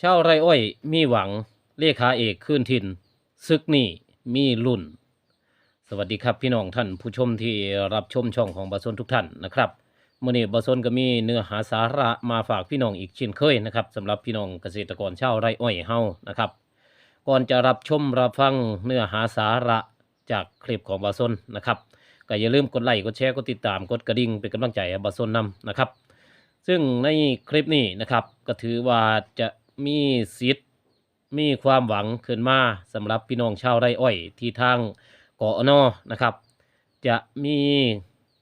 ชาวไรอ้อยมีหวังเลขาเอกขึ้นทินซึกนี่มีรุ่น สวัสดีครับพี่น้องท่านผู้ชมที่รับชมช่องของบาซนทุกท่านนะครับมื่อนี้บาซนก็มีเนื้อหาสาระมาฝากพี่น้องอีกเช่นเคยนะครับสำหรับพี่น้องเกษตรกรชาวไรอ้อยเฮานะครับ ก่อนจะรับชมรับฟังเนื้อหาสาระจากคลิปของบาซนนะครับก็อย่าลืมกดไลค์กดแชร์กดติดตามกดกระดิ่งเป็นกำลังใจให้บาซนนำนะครับ ซึ่งในคลิปนี้นะครับก็ถือว่าจะ มีสิทธิ์มีความหวังขึ้นมาสำหรับพี่น้องชาวไร่อ้อยที่ทางกอนอนะครับ จะมี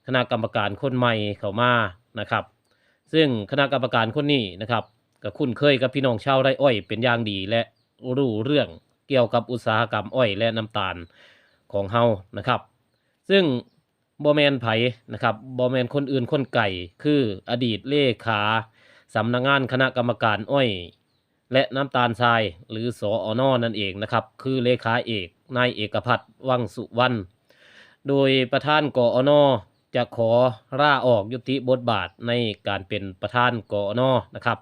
คณะกรรมการคนใหม่เข้ามานะครับ ซึ่งคณะกรรมการคนนี้นะครับก็คุ้นเคยกับพี่น้องชาวไร่อ้อยเป็นอย่างดีและรู้เรื่องเกี่ยวกับอุตสาหกรรมอ้อยและน้ำตาลของเฮานะครับ ซึ่งบอแมนไผนะครับบอแมนคนอื่นคนไก่คืออดีตเลขาสำนักงานคณะกรรมการอ้อย และน้ำตาลทรายหรือสออนอนั่นเองนะครับ คือเลขาเอกนายเอกพัฒน์วังสุวรรณโดยประธานกออนอจะขอร่าออกยุติบทบาทในการเป็นประธานกอนอนะครับ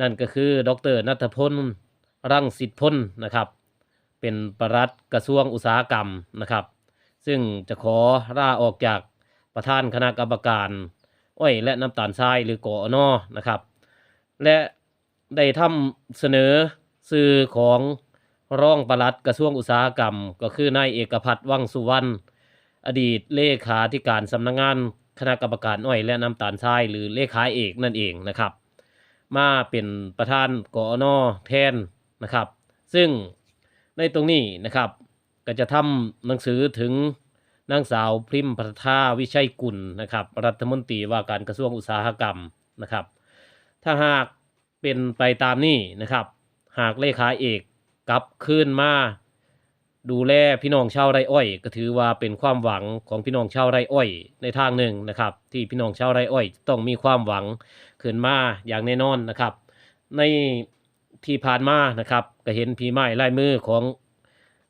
นั่นก็คือดรนัทพลรังสิทธิพลนะครับ เป็นประหลัดกระทรวงอุตสาหกรรมนะครับ ซึ่งจะขอร่าออกจากประธานคณะกรรมการอ้อยและน้ำตาลทรายหรือกอนอนะครับ และ ได้ทำเสนอสื่อของรองปลัดกระทรวงอุตสาหกรรม ก็คือนายเอกพัฒน์วังสุวรรณอดีตเลขาธิการสำนักงานคณะกรรมการอ้อยและน้ำตาลทรายหรือเลขาเอกนั่นเองนะครับ มาเป็นประธานกอนอแทนนะครับ ซึ่งในตรงนี้นะครับ ก็จะทำหนังสือถึงนางสาวพริมพัทาวิชัยกุลนะครับ รัฐมนตรีว่าการกระทรวงอุตสาหกรรมนะครับ ถ้าหาก เป็นไปตามนี้นะครับ หากเลขาเอกกลับคืนมาดูแลพี่น้องชาวไร่อ้อย ก็ถือว่าเป็นความหวังของพี่น้องชาวไร่อ้อย ในทางหนึ่งนะครับ ที่พี่น้องชาวไร่อ้อยต้องมีความหวังขึ้นมาอย่างแน่นอนนะครับ ในที่ผ่านมานะครับ ก็เห็นพีไม้ลายมือของ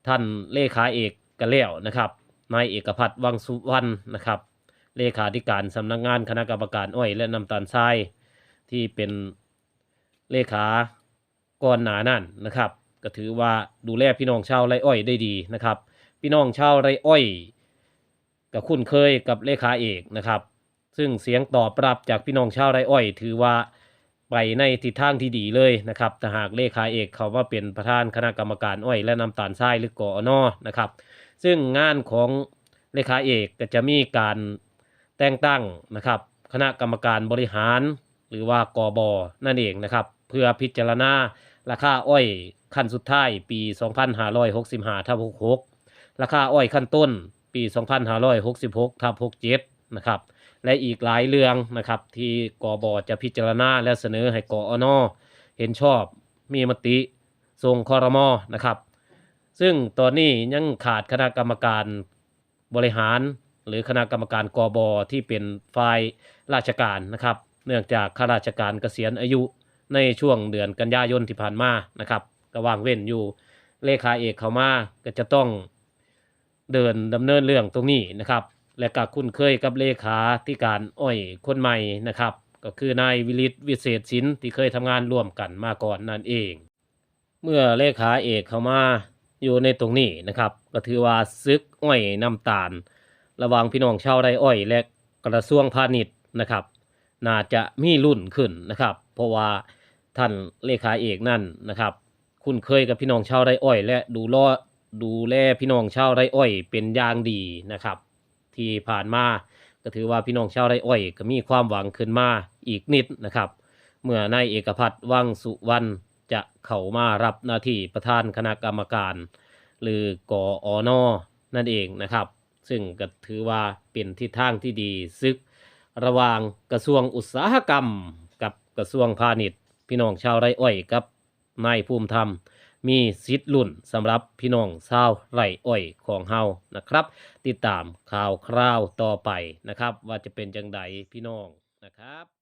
ท่านเลขาเอกกันแล้วนะครับนายเอกพัฒน์วังสุวรรณนะครับ เลขาธิการสำนักงานคณะกรรมการอ้อย และน้ำตาลทรายที่เป็น เลขาก่อนหนานั่นนะครับ ก็ถือว่าดูแลพี่น้องชาวไรอ้อยได้ดีนะครับ พี่น้องชาวไรอ้อยก็คุ้นเคยกับเลขาเอกนะครับ ซึ่งเสียงตอบรับจากพี่น้องชาวไรอ้อย ถือว่าไปในทิศทางที่ดีเลยนะครับแต่หากเลขาเอกเขาว่าเป็นประธานคณะกรรมการอ้อย และน้ำตาลทรายหรือกอนอนะครับ ซึ่งงานของเลขาเอกก็จะมีการแต่งตั้งนะครับ คณะกรรมการบริหาร หรือว่ากบนั่นเองนะครับ เพื่อพิจารณาราคาอ้อยขั้นสุดท้ายปี 2565ทับ66 ราคาอ้อยขั้นต้นปี 2566ทับ67 นะครับ และอีกหลายเรื่องนะครับ ที่กบจะพิจารณาและเสนอให้กอนอเห็นชอบมีมติส่งคอรมอนะครับ ซึ่งตอนนี้ยังขาดคณะกรรมการบริหาร หรือคณะกรรมการกบที่เป็นฝ่ายราชการนะครับ เนื่องจากข้าราชการเกษียณอายุ ในช่วงเดือนกันยายนที่ผ่านมานะครับก็ว่างเว้นอยู่เลขาเอกเขามาก็จะต้องเดินดำเนินเรื่องตรงนี้นะครับ และก็คุ้นเคยกับเลขาที่การอ้อยคนใหม่นะครับ ก็คือนายวิริศวิเศษสินที่เคยทำงานร่วมกันมาก่อนนั่นเอง เมื่อเลขาเอกเข้ามาอยู่ในตรงนี้นะครับ ก็ถือว่าซึกอ้อยน้ำตาล ระหว่างพี่น้องชาวไร่อ้อยและกระทรวงพาณิชย์นะครับ น่าจะมีรุ่นขึ้นนะครับ เพราะว่าท่านเลขาเอกนั่นนะครับ คุ้นเคยกับพี่น้องชาวไร่อ้อย และดูแลดูแลพี่น้องชาวไร่อ้อย เป็นอย่างดีนะครับ ที่ผ่านมาก็ถือว่าพี่น้องชาวไร่อ้อย ก็มีความหวังขึ้นมาอีกนิดนะครับ เมื่อนายเอกพัฒน์วังสุวรรณจะเข้ามารับหน้าที่ประธานคณะกรรมการ หรือกออนอนั่นเองนะครับ ซึ่งก็ถือว่าเป็นทิศทางที่ดีซึก ระหว่างกระทรวงอุตสาหกรรม กับกระทรวงพาณิชย์ พี่น้องชาวไร่อ้อยกับนายภูมิธรรม มีสิทธิ์ลุ่นสำหรับพี่น้องชาวไร่อ้อยของเฮานะครับ ติดตามข่าวคราวต่อไปนะครับ ว่าจะเป็นจังใดพี่น้องนะครับ